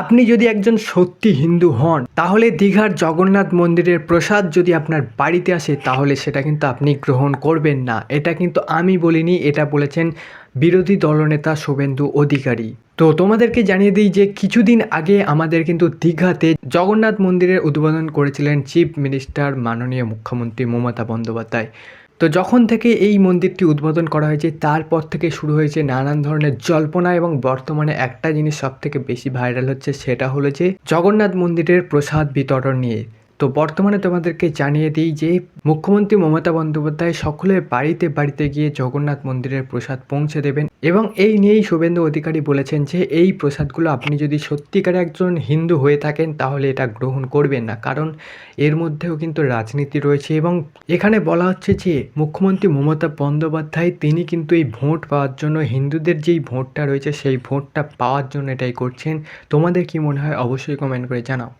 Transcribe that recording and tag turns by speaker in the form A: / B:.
A: আপনি যদি একজন সত্যি হিন্দু হন, তাহলে দীঘার জগন্নাথ মন্দিরের প্রসাদ যদি আপনার বাড়িতে আসে, তাহলে সেটা কিন্তু আপনি গ্রহণ করবেন না। এটা কিন্তু আমি বলিনি, এটা বলেছেন বিরোধী দলনেতা শুভেন্দু অধিকারী। তো তোমাদেরকে জানিয়ে দিই যে কিছুদিন আগে আমাদের কিন্তু দীঘাতে জগন্নাথ মন্দিরের উদ্বোধন করেছিলেন চিফ মিনিস্টার মাননীয় মুখ্যমন্ত্রী মমতা বন্দ্যোপাধ্যায়। তো যখন থেকে এই মন্দিরটি উদ্বোধন করা হয়েছে, তারপর থেকে শুরু হয়েছে নানান ধরনের জল্পনা এবং বর্তমানে একটা জিনিস সব থেকে বেশি ভাইরাল হচ্ছে সেটা হলো যে জগন্নাথ মন্দিরের প্রসাদ বিতরণ নিয়ে। তো বর্তমানে তোমাদেরকে জানিয়ে দিই যে মুখ্যমন্ত্রী মমতা বন্দ্যোপাধ্যায় সকলের বাড়িতে বাড়িতে গিয়ে জগন্নাথ মন্দিরের প্রসাদ পৌঁছে দেবেন এবং এই নিয়েই শুভেন্দু অধিকারী বলেছেন যে এই প্রসাদগুলো আপনি যদি সত্যিকার একজন হিন্দু হয়ে থাকেন তাহলে এটা গ্রহণ করবেন না। কারণ এর মধ্যেও কিন্তু রাজনীতি রয়েছে এবং এখানে বলা হচ্ছে যে মুখ্যমন্ত্রী মমতা বন্দ্যোপাধ্যায় তিনি কিন্তু এই ভোট পাওয়ার জন্য হিন্দুদের যেই ভোটটা রয়েছে সেই ভোটটা পাওয়ার জন্য এটাই করছেন। তোমাদের কি মনে হয়? অবশ্যই কমেন্ট করে জানাও।